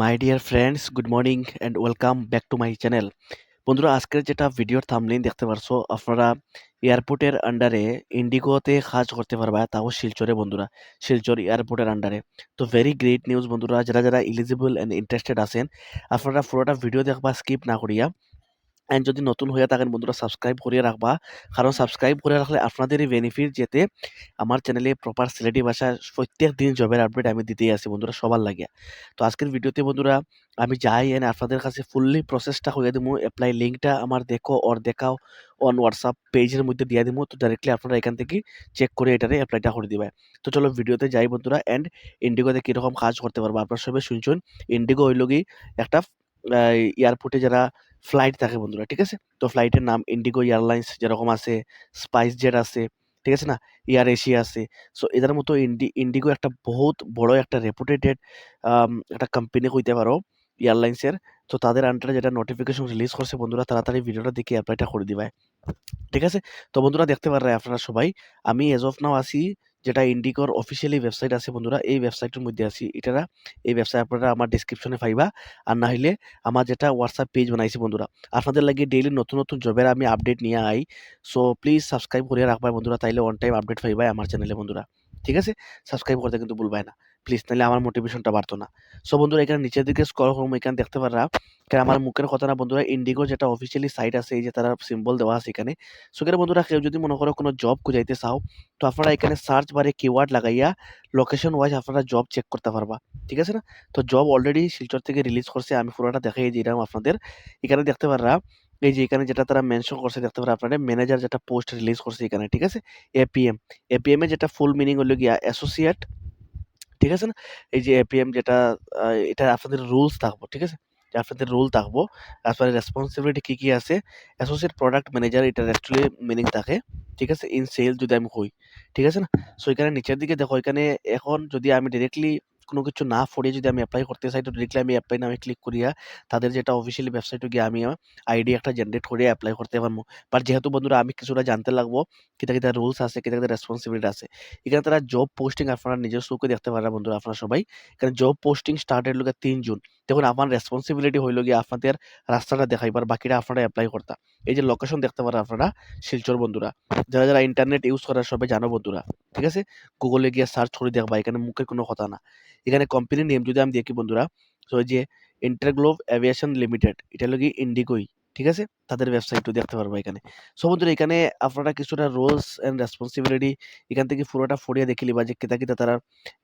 My dear friends good morning and welcome back to my channel বন্ধুরা, আজকের যেটা ভিডিওর থামলিন দেখতে পারছ, আপনারা এয়ারপোর্টের আন্ডারে ইন্ডিগোতে কাজ করতে পারবা তাও শিলচরে বন্ধুরা, শিলচর এয়ারপোর্টের আন্ডারে তো ভেরি গ্রেট নিউজ বন্ধুরা, যারা যারা ইলিজিবল অ্যান্ড ইন্টারেস্টেড আছেন, আপনারা পুরোটা ভিডিও দেখবা স্কিপ না করিয়া অ্যান্ড যদি নতুন হয়ে থাকেন বন্ধুরা সাবস্ক্রাইব করিয়ে রাখবা। কারণ সাবস্ক্রাইব করে রাখলে আপনাদেরই বেনিফিট যেতে আমার চ্যানেলে প্রপার সিলেটি ভাষার প্রত্যেক দিন জবের আপডেট আমি দিতেই আসি বন্ধুরা, সবার লাগে। তো আজকের ভিডিওতে বন্ধুরা, আমি যাই এনে আপনাদের কাছে ফুললি প্রসেসটা হয়ে দেবো অ্যাপ্লাই লিঙ্কটা আমার দেখো ওর দেখাও অন হোয়াটসঅ্যাপ পেজের মধ্যে দিয়ে দেবো তো ডাইরেক্টলি আপনারা এখান থেকে চেক করে এটারে অ্যাপ্লাইটা করে দিবে। তো চলো ভিডিওতে যাই বন্ধুরা অ্যান্ড ইন্ডিগোতে কীরকম কাজ করতে পারব আপনারা সবাই শুনছেন। ইন্ডিগো হইল কি একটা এয়ারপোর্টে যারা ফ্লাইট থাকে বন্ধুরা, ঠিক আছে? তো ফ্লাইটের নাম ইন্ডিগো এয়ারলাইন্স যেরকম আছে স্পাইস জেট আছে, ঠিক আছে না? এয়ার এশিয়া আছে। সো এদের মতো ইন্ডি ইন্ডিগো একটা বহুত বড় একটা রেপুটেটেড একটা কোম্পানি কইতে পারো এয়ারলাইন্সের তো তাদের আন্ডারে যেটা নোটিফিকেশন রিলিজ করছে বন্ধুরা, তাড়াতাড়ি ভিডিওটা দেখে অ্যাপ্লাইটা করে দিবাই। ঠিক আছে? তো বন্ধুরা দেখতে পারেন আপনারা সবাই, আমি এজ অফ নাও আছি যেটা ইন্ডিকোর অফিসিয়ালি ওয়েবসাইট আছে বন্ধুরা, এই ওয়েবসাইটের মধ্যে আছি। এটারা এই ওয়েবসাইট আপনারা আমার ডিসক্রিপশনে পাইবা। আর না হলে আমার যেটা হোয়াটসঅ্যাপ পেজ বানাইছি বন্ধুরা, আপনাদের লাগে ডেইলি নতুন নতুন জবের আমি আপডেট নিয়ে আই। সো প্লিজ সাবস্ক্রাইব করে রাখবা বন্ধুরা, তাইলে অন টাইম আপডেট পাইবা আমার চ্যানেলে বন্ধুরা। ঠিক আছে? সাবস্ক্রাইব করতে কিন্তু ভুলবাই না। প্লিজ তাহলে আমার মোটিভেশনটা বাড়তো না। সো বন্ধুরা, এখানে নিচের দিকে স্কল করব এখানে দেখতে পারা কারণ আমার মুখের কথা না বন্ধুরা ইন্ডিগো যেটা অফিসিয়ালি সাইট আছে, এই যে তারা সিম্বল দেওয়া আছে এখানে। সো এখানে বন্ধুরা, কেউ যদি মনে করো কোনো জব খুঁজাইতে চাও, তো আপনারা এখানে সার্চ বারে কিওয়ার্ড লাগাইয়া লোকেশন ওয়াইজ আপনারা জব চেক করতে পারবা, ঠিক আছে না? তো জব অলরেডি শিলচর থেকে রিলিজ করছে, আমি পুরোটা দেখাই দিলাম আপনাদের। এখানে দেখতে পারা এই যে এখানে যেটা তারা মেনশন করছে, দেখতে পারা আপনারা ম্যানেজার যেটা পোস্ট রিলিজ করছে এখানে, ঠিক আছে? এপিএম এপিএম এর যেটা ফুল মিনিং হলো গিয়া অ্যাসোসিয়েট ঠিক আছে না? এই যে এপিএম যেটা এটা আপনাদের রুলস থাকব, ঠিক আছে? আপনাদের রুল থাকব আপনার রেসপন্সিবিলিটি কী কী আছে অ্যাসোসিয়েট প্রোডাক্ট ম্যানেজার এটা অ্যাকচুয়ালি মিনিং থাকে, ঠিক আছে? ইন সেল যদি আমি কই, ঠিক আছে না? সো এখানে নিচের দিকে দেখো, এখানে এখন যদি আমি ডিরেক্টলি কোনো কিছু না পড়ে যদি আমি অ্যাপ্লাই করতে চাই, তো ডিরেক্টলি আমি অ্যাপ্লাই নামে ক্লিক করিয়া তাদের যেটা অফিসিয়ালি ওয়েবসাইটে গিয়ে আমি আইডি একটা জেনারেট করে অ্যাপ্লাই করতে পারব। বাট যেহেতু বন্ধুরা, আমি কিছুটা জানতে লাগবো, কিতা কিতা রুলস আছে, কিতা কিতা রেসপন্সিবিলিটি আছে, এখানে তারা জব পোস্টিং আপনারা নিজের চোখে দেখতে পারেন বন্ধুরা আপনারা সবাই। এখানে জব পোস্টিং স্টার্টেড লোক তিন জুন। দেখুন, আমার রেসপন্সিবিলিটি হইল গিয়ে আপনাদের রাস্তাটা দেখাইবার, বাকিটা আপনারা অ্যাপ্লাই করতা। এই যে লোকেশন দেখতে পারেন আপনারা, শিলচর বন্ধুরা। যারা যারা ইন্টারনেট ইউজ করার সবাই জানো বন্ধুরা, ঠিক আছে? গুগলে গিয়ে সার্চ করে দেখবা, এখানে মুখের কোনো কথা না। এখানে কোম্পানির নেম যদি আমি দেখি বন্ধুরা ওই যে ইন্টারগ্লোভ অ্যাভিয়েশন লিমিটেড এটা হলো কি ইন্ডিগোই ঠিক আছে? তাদের ওয়েবসাইটও দেখতে পারব এখানে। সো বন্ধুরা, এখানে আপনারা কিছুটা রোলস অ্যান্ড রেসপন্সিবিলিটি এখান থেকে পুরোটা ফড়িয়ে দেখে লিবা যে কেতা কেতা তারা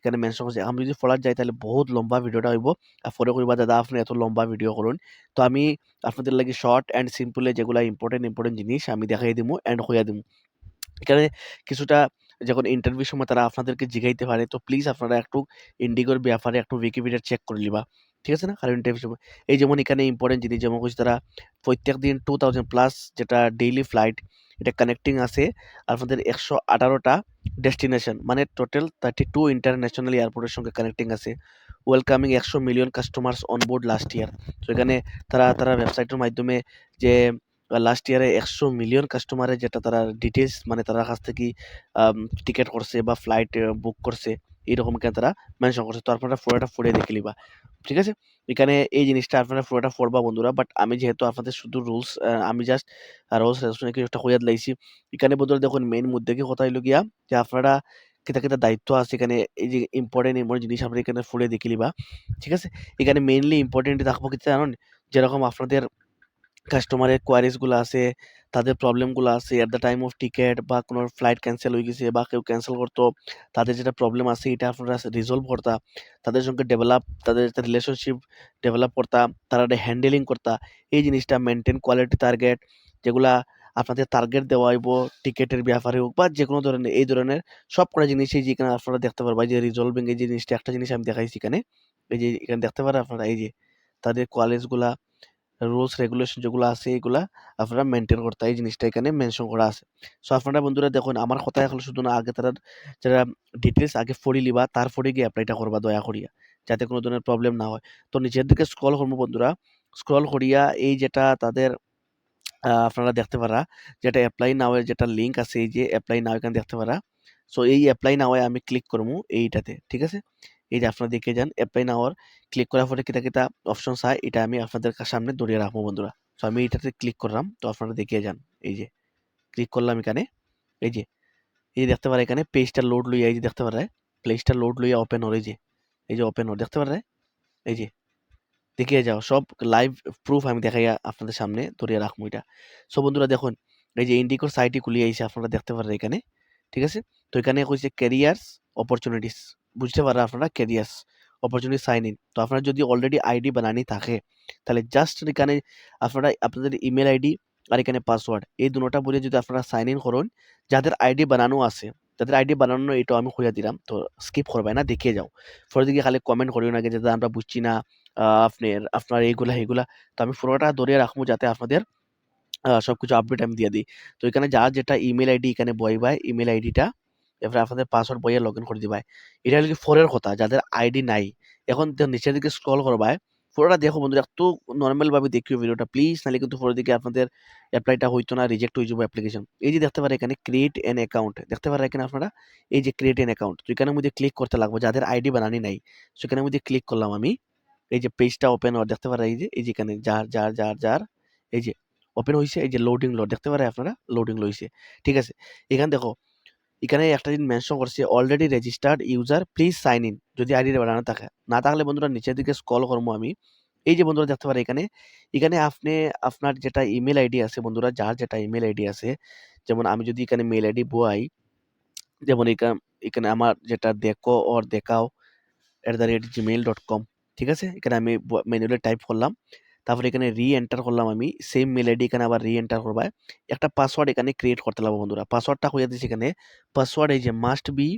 এখানে মেনশন করছে। আমি যদি ফলার যাই তাহলে বহুত লম্বা ভিডিওটা হইব। আর পরে কইবা দাদা, আপনি এত লম্বা ভিডিও করুন। তো আমি আপনাদের লাগে শর্ট অ্যান্ড সিম্পলে যেগুলো ইম্পর্টেন্ট ইম্পর্টেন্ট জিনিস আমি দেখাই দিবো অ্যান্ড হইয়া দিবো এখানে কিছুটা যখন ইন্টারভিউ সময় তারা আপনাদেরকে জিগাইতে পারে, তো প্লিজ আপনারা একটু ইন্ডিগোর ব্যাপারে একটু উইকিপিডিয়া চেক করে নিবা। ঠিক আছে না? কারণ ইন্টারভিউ সময় এই যেমন এখানে ইম্পর্টেন্ট জিনিস, যেমন হচ্ছে তারা প্রত্যেক দিন টু থাউজেন্ড প্লাস যেটা ডেইলি ফ্লাইট এটা কানেক্টিং আছে আপনাদের একশো আঠারোটা ডেস্টিনেশন মানে টোটাল থার্টি টু ইন্টারন্যাশনাল এয়ারপোর্টের সঙ্গে কানেক্টিং আছে। ওয়েলকামিং একশো million customers onboard last year তো এখানে তারা তারা ওয়েবসাইটের মাধ্যমে যে লাস্ট ইয়ারে একশো মিলিয়ন কাস্টমারের যেটা তারা ডিটেলস মানে তারা কাছ থেকে টিকিট করছে বা ফ্লাইট বুক করছে এইরকম কেন তারা মেনশন করছে। তো আপনারা পুরোটা ফুড়ে দেখে নিবা, ঠিক আছে? এখানে এই জিনিসটা আপনারা পুরোটা পড়বা বন্ধুরা বাট আমি যেহেতু আপনাদের শুধু রুলস আমি জাস্ট রুলস কিছু একটা হইয়াদ লাইছি। এখানে বন্ধুরা দেখুন মেইন মুদ্দে কি কথা হইল গিয়া যে আপনারা কিতা কিতা দায়িত্ব আছে এখানে, এই যে ইম্পর্টেন্ট ইম্পর্টেন্ট জিনিস আপনারা এখানে ফুড়ে দেখে নিবা, ঠিক আছে? এখানে মেইনলি ইম্পর্টেন্ট থাকব কি জানেন? যেরকম আপনাদের কাস্টমারের কোয়ারিজগুলো আছে তাদের প্রবলেমগুলো আছে at the time of ticket বা কোনো ফ্লাইট ক্যান্সেল হয়ে গেছে বা কেউ ক্যান্সেল করতো, তাদের যেটা প্রবলেম আছে এটা আপনারা রিজলভ করতা, তাদের সঙ্গে ডেভেলপ তাদের রিলেশনশিপ ডেভেলপ করতা, তারা হ্যান্ডেলিং করতা, এই জিনিসটা মেনটেন কোয়ালিটি টার্গেট যেগুলা আপনাদের টার্গেট দেওয়া হইব টিকেটের ব্যাপারে হোক বা যে কোনো ধরনের, এই ধরনের সব কটা জিনিসই যেখানে আপনারা দেখতে পারবা যে রিজলভিং এই জিনিসটা, একটা জিনিস আমি দেখাইছি এখানে, এই যে এখানে দেখতে পারেন আপনারা, এই যে তাদের কোয়ালিটিগুলা রুলস রেগুলেশন যেগুলো আছে, এগুলা আপনারা মেনটেন করতে এই জিনিসটা এখানে মেনশন করা আছে। সো আপনারা বন্ধুরা দেখুন, আমার কথা এখন শুধু না, আগে তারা, যারা ডিটেলস আগে ফড়ি লিবা তার তারপরে গিয়ে অ্যাপ্লাইটা করবা, দয়া করিয়া, যাতে কোনো ধরনের প্রবলেম না হয়। তো নিচের দিকে স্ক্রল করব বন্ধুরা। স্ক্রল করিয়া এই যেটা তাদের আপনারা দেখতে পারা, যেটা অ্যাপ্লাই নাওয়ের যেটা লিঙ্ক আছে, এই যে অ্যাপ্লাই নাও এখানে দেখতে পারা। সো এই অ্যাপ্লাই নাওয়ে আমি ক্লিক করব, এইটাতে, ঠিক আছে? এই যে আপনারা দেখে যান অ্যাপ্লাই নাওয়ার ক্লিক করার পরে কিতা কিতা অপশন চায় এটা আমি আপনাদের সামনে ধরিয়ে রাখব বন্ধুরা। তো আমি এটাতে ক্লিক করলাম, তো আপনারা দেখিয়ে যান, এই যে ক্লিক করলাম এখানে, এই যে এই যে দেখতে পারে এখানে পেজটা লোড লইয়া, এই যে দেখতে পারে পেজটা লোড লইয়া ওপেন হর এই যে এই যে ওপেন হর দেখতে পারে, এই যে দেখিয়ে যাও, সব লাইভ প্রুফ আমি দেখাইয়া আপনাদের সামনে ধরিয়ে রাখব এটা। সো বন্ধুরা দেখুন, এই যে ইন্ডিকোর সাইটই খুলিয়ে আইছে, আপনারা দেখতে পারেন এখানে, ঠিক আছে? তো এখানে কইছে ক্যারিয়ার্স অপরচুনিটিস বুঝতে পারেন আপনারা ক্যারিয়ার্স অপরচুনিটি সাইন ইন তো আপনারা যদি অলরেডি আইডি বানানি থাকে তাহলে জাস্ট এখানে আপনারা আপনাদের ইমেল আইডি আর এখানে পাসওয়ার্ড এই দুটোটা বলে যদি আপনারা সাইন ইন করুন যাদের আইডি বানানো আছে তাদের আইডি বানানো এটা আমি খুঁজে দিলাম তো স্কিপ করবে না দেখিয়ে যাও। পরে দিকে খালি কমেন্ট করিও না যে আমরা বুঝছি না আপনার আপনার এইগুলা এইগুলা তো আমি পুরোটা ধরে রাখব যাতে আপনাদের আহ, সবকিছু আপডেট আমি দিয়ে দিই। তো এখানে যার যেটা ইমেল আইডি এখানে বই বাই ইমেল আইডিটা এরপরে আপনাদের পাসওয়ার্ড বইয়ে লগ ইন করে দিবাই। এটা হলো কি ফোরের কথা, যাদের আইডি নাই। এখন নিচের দিকে স্ক্রল করবাই পুরোটা দেখো বন্ধুরা, একটু নর্মাল ভাবে দেখিও ভিডিওটা প্লিজ নাহলে কিন্তু পরের দিকে আপনাদের অ্যাপ্লাইটা হইতো না রিজেক্ট হয়ে যাব অ্যাপ্লিকেশন এই যে দেখতে পারে এখানে ক্রিয়েট এন অ্যাকাউন্ট দেখতে পারে এখানে আপনারা? এই যে ক্রিয়েট এন অ্যাকাউন্ট তো এখানে মধ্যে ক্লিক করতে লাগবে, যাদের আইডি বানানি নাই সেখানে মধ্যে ক্লিক করলাম আমি। এই যে পেজটা ওপেন হওয়ার, দেখতে পারে এই যে এই যে এখানে যার যার যার যার, এই যে ওপেন হয়েছে এই যে লোডিং লোড দেখতে পারে আপনারা? লোডিং লইছে। ঠিক আছে, এখানে দেখো এখানে একটা দিন মেনশন করছে already registered user please sign in যদি আইডি বানানো থাকে। না থাকলে বন্ধুরা নিচের দিকে স্কল করব আমি। এই যে বন্ধুরা দেখতে পারে এখানে এখানে আপনি, আপনার যেটা ইমেল আইডি আছে বন্ধুরা, যার যেটা ইমেল আইডি আছে, যেমন আমি যদি এখানে মেল আইডি বোয়াই, যেমন এখানে এখানে আমার যেটা দেখো ওর দেখাও at the rate Gmail dot com ঠিক আছে? এখানে আমি ম্যানুয়ালি টাইপ করলাম। তারপরে এখানে রি এন্টার করলাম আমি সেম মেল আইডি এখানে আবার রি এন্টার করবা। একটা পাসওয়ার্ড এখানে ক্রিয়েট করতে লাগবো বন্ধুরা। পাসওয়ার্ডটা হয়ে দিচ্ছে এখানে পাসওয়ার্ড এই যে must be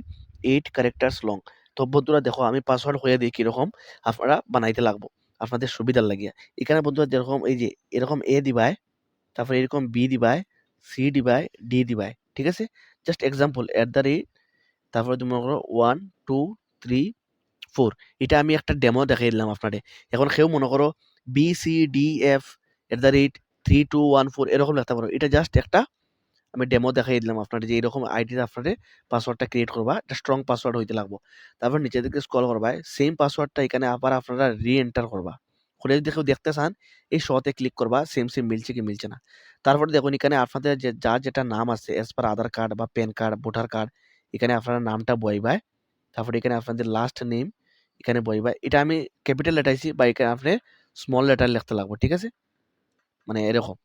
eight characters long তো বন্ধুরা দেখো, আমি পাসওয়ার্ড হয়ে দিই কীরকম আপনারা বানাইতে লাগবো, আপনাদের সুবিধার লাগিয়া। এখানে বন্ধুরা যেরকম এই যে, এরকম এ দিবায়, তারপরে এরকম বি দিবায় সি দিবায় ডি দিবায়, ঠিক আছে? Just example at the rate তারপরে তুমি মনে করো ওয়ান টু থ্রি ফোর এটা আমি একটা ডেমো দেখাই দিলাম আপনাদের। এখন সেও মনে করো B C D F at the rate three two one four এরকম লিখতে পারো। এটা জাস্ট একটা, আমি ডেমো দেখাই দিলাম আপনার যে এরকম আইডিতে আপনাদের পাসওয়ার্ডটা ক্রিয়েট করবা, একটা স্ট্রং পাসওয়ার্ড হইতে লাগবো। তারপর নিচের দিকে স্ক্রল করবা সেম পাসওয়ার্ডটা এখানে আবার আপনারা রি এন্টার করবা। করে যদি কেউ দেখতে চান, এই শোতে ক্লিক করবা সেম সেম মিলছে কি মিলছে না। তারপরে দেখুন এখানে আপনাদের যে, যার যেটা নাম আছে এস পার আধার কার্ড বা প্যান কার্ড ভোটার কার্ড এখানে আপনারা নামটা বইবায় তারপরে এখানে আপনাদের লাস্ট নেম এখানে বইবা। এটা আমি ক্যাপিটাল লেটাইছি বা এখানে আপনি স্মল লেটার লিখতে লাগবে, ঠিক আছে? মানে এরকম।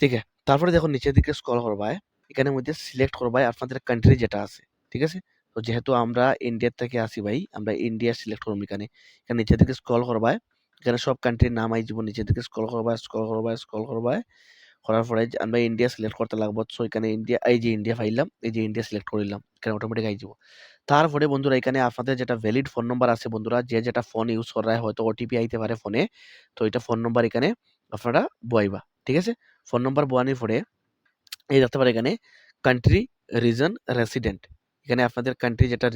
ঠিক আছে? তারপরে দেখো নিচের দিকে স্কল করবায় এখানের মধ্যে সিলেক্ট করবায় আপনাদের কান্ট্রি যেটা আছে, ঠিক আছে? তো যেহেতু আমরা ইন্ডিয়ার থেকে আসি ভাই, আমরা ইন্ডিয়া সিলেক্ট করব এখানে। এখানে নিচের দিকে স্কল করবায় এখানে সব কান্ট্রির নাম আই যাব, নিচের দিকে স্কল করবায় স্কল করবায় স্কল করবায় করার পরে আমরা ইন্ডিয়া সিলেক্ট করতে লাগবো সো এখানে ইন্ডিয়া এই যে ইন্ডিয়া পাইলাম এই যে ইন্ডিয়া সিলেক্ট করলাম এখানে অটোমেটিক আই যাব। তারপরে বন্ধুরা, এখানে আপনাদের যেটা ভ্যালিড ফোন নম্বর আছে বন্ধুরা, যে যেটা ফোন ইউজ করা হয়, হয়তো ওটিপি আইতে পারে ফোনে তো এটা ফোন নম্বর এখানে আপনারা বইবা ঠিক আছে? ফোন নম্বর বোয়ানোর পরে, এই দেখতে পারে এখানে কান্ট্রি রিজন রেসিডেন্ট এখানে আপনাদের কান্ট্রি যেটা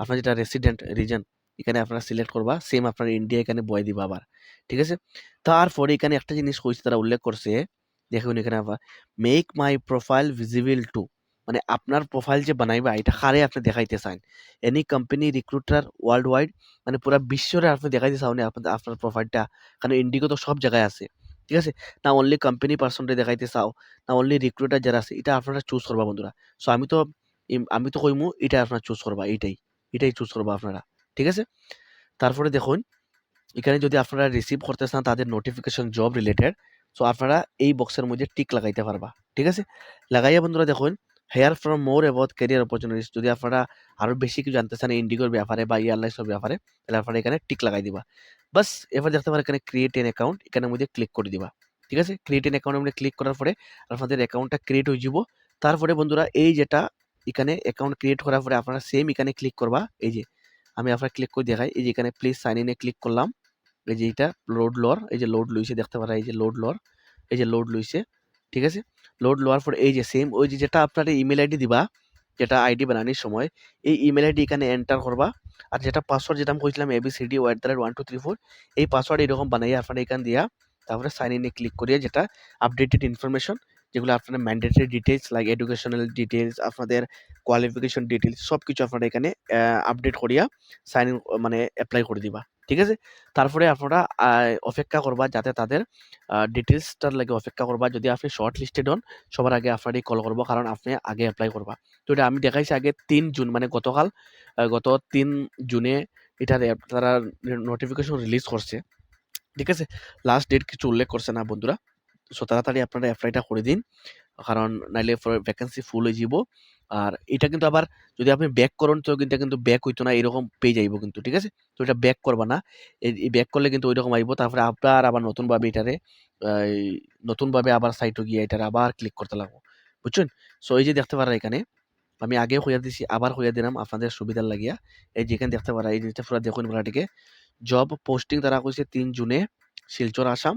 আপনার যেটা রেসিডেন্ট রিজন এখানে আপনারা সিলেক্ট করবা সেম আপনার ইন্ডিয়া এখানে বয় দিবা আবার, ঠিক আছে? তারপরে এখানে একটা জিনিস কইছে, তারা উল্লেখ করছে দেখুন এখানে আবার make my profile visible to মানে আপনার প্রোফাইল যে বানাইবা, এটা কারে আপনি দেখাইতে চান? Any company recruiter world wide মানে পুরো বিশ্বরে আপনি দেখাইতে চান আপনার আপনার প্রোফাইলটা কারণ ইন্ডিগো তো সব জায়গায় আছে, ঠিক আছে? না অনলি কোম্পানি পার্সনটা দেখাইতে চাও না অনলি রিক্রুটার যারা আছে, এটা আপনারা চুজ করবা বন্ধুরা। সো আমি তো আমি তো কইমু, এটা আপনারা চুজ করবা, এইটাই, এটাই চুজ করবা আপনারা, ঠিক আছে? তারপরে দেখুন, এখানে যদি আপনারা রিসিভ করতে চান তাদের নোটিফিকেশন জব রিলেটেড সো আপনারা এই বক্সের মধ্যে টিক লাগাইতে পারবা। ঠিক আছে? লাগাইয়া বন্ধুরা দেখুন hear from more about career opportunities যদি আপনারা আরও বেশি কিছু জানতে চান ইন্ডিগোর ব্যাপারে বা এয়ারলাইন্সের ব্যাপারে, তাহলে আপনারা এখানে টিক লাগাই দিবা। বাস, এবার দেখতে পারেন এখানে ক্রিয়েট এন অ্যাকাউন্ট এখানের মধ্যে ক্লিক করে দিবা। ঠিক আছে? ক্রিয়েট এন অ্যাকাউন্টের মধ্যে ক্লিক করার পরে আপনাদের অ্যাকাউন্টটা ক্রিয়েট হয়ে যাব। তারপরে বন্ধুরা এই যেটা এখানে অ্যাকাউন্ট ক্রিয়েট করার পরে আপনারা সেম এখানে ক্লিক করবা। এই যে, আমি আপনার ক্লিক করে দেখাই। এই যে এখানে প্লিজ সাইন ইনে ক্লিক করলাম। এই যে এটা লোড লর এই যে লোড লইছে দেখতে পারা এই যে লোড লর এই যে লোড লইছে ঠিক আছে লোড লওয়ার পর এই যে সেম ওই যে যেটা আপনার ইমেল আইডি দিবা যেটা আইডি বানানোর সময় এই ইমেল আইডি এখানে এন্টার করবা আর যেটা পাসওয়ার্ড যেটা আমি কইছিলাম ABCD with the one two three four এই পাসওয়ার্ড এরকম বানাইয়া আপনারা এখান দিয়া তারপরে সাইন ইনে ক্লিক করিয়ে যেটা আপডেটেড ইনফরমেশন যেগুলো আপনার mandatory details like educational details, আপনাদের কোয়ালিফিকেশন ডিটেইলস সবকিছু আপনারা এখানে আপডেট করিয়া সাইন ইন মানে অ্যাপ্লাই করে দিবা। ঠিক আছে? তারপরে আপনারা অপেক্ষা করবা যাতে তাদের আ লাগে অপেক্ষা করবা। যদি আপনি শর্ট লিস্টেড হন, সবার আগে আপনারই কল করব কারণ আপনি আগে এপ্লাই করবা। তো এটা আমি দেখাইছি আগে তিন জুন মানে গতকাল গত তিন জুনে অ্যাপ তারা নোটিফিকেশন রিলিজ করছে। ঠিক আছে? লাস্ট ডেট কিছু উল্লেখ করছে না বন্ধুরা। সো তাড়াতাড়ি আপনারা এপ্লাইটা করে দিন। কারণ নাইলে ভ্যাকেন্সি ফুল হয়ে যাইব। আর এটা কিন্তু আবার যদি আপনি ব্যাক করেন, তো কিন্তু কিন্তু ব্যাক হইতো না, এরকম পেয়ে যাইব কিন্তু। ঠিক আছে? তো এটা ব্যাক করবা না। এই ব্যাক করলে কিন্তু ওইরকম আইব। তারপরে আপনার আবার নতুনভাবে এটারে নতুনভাবে আবার সাইটে গিয়ে এটারে আবার ক্লিক করতে লাগবো। বুঝছেন? সো এই যে দেখতে পারা এখানে, আমি আগে হইয়া দিছি, আবার হইয়া দিলাম, আপনাদের সুবিধার লাগিয়া। এই যে এখানে দেখতে পারা এই জিনিসটা পুরো দেখুন পুরাটিকে। জব পোস্টিং তারা কইছে ৩ জুনে, Silchar, Assam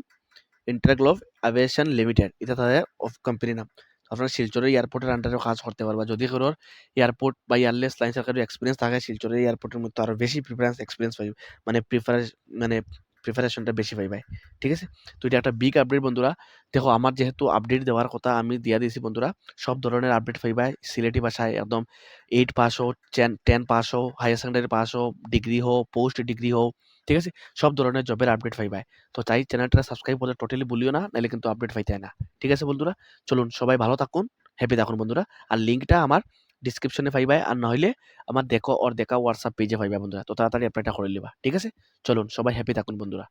InterGlobe Aviation Limited এটা তাদের অফ কোম্পানির নাম। আপনারা শিলচরের এয়ারপোর্টের আন্ডারেও কাজ করতে পারবা। যদি কারোর এয়ারপোর্ট বা এয়ারলেস লাইন কারও এক্সপিরিয়েন্স থাকে, শিলচরের এয়ারপোর্টের মধ্যে আরও বেশি প্রিফারেন্স এক্সপিরিয়েন্স পাইবে। মানে প্রিফারেন্স মানে প্রিপারেশনটা বেশি পাইবাই। ঠিক আছে? তো এটা একটা বিগ আপডেট বন্ধুরা। দেখো আমার যেহেতু আপডেট দেওয়ার কথা আমি দিয়া দিয়েছি বন্ধুরা। সব ধরনের আপডেট পাইবা সিলেটি ভাষায় একদম এইট পাস হোক 10 পাস হোক হায়ার সেকেন্ডারি পাস হোক ডিগ্রি হোক পোস্ট ডিগ্রি হোক ঠিক আছে? সব ধরনের জবের আপডেট পাইবাই। তো তাই চ্যানেলটা সাবস্ক্রাইব করতে টোটালি ভুলিও না। নাহলে কিন্তু আপডেট পাইতে না। ঠিক আছে বন্ধুরা? চলুন সবাই ভালো থাকুন, হ্যাপি থাকুন বন্ধুরা। আর লিঙ্কটা আমার ডেসক্রিপশনে পাইবা আর না হলে আমার দেখো, ওর দেখা হোয়াটসঅ্যাপ পেজে পাইবা বন্ধুরা। তো তাড়াতাড়ি অ্যাপ্লাইটা করে নেবা, ঠিক আছে? চলুন, সবাই হ্যাপি থাকুন বন্ধুরা।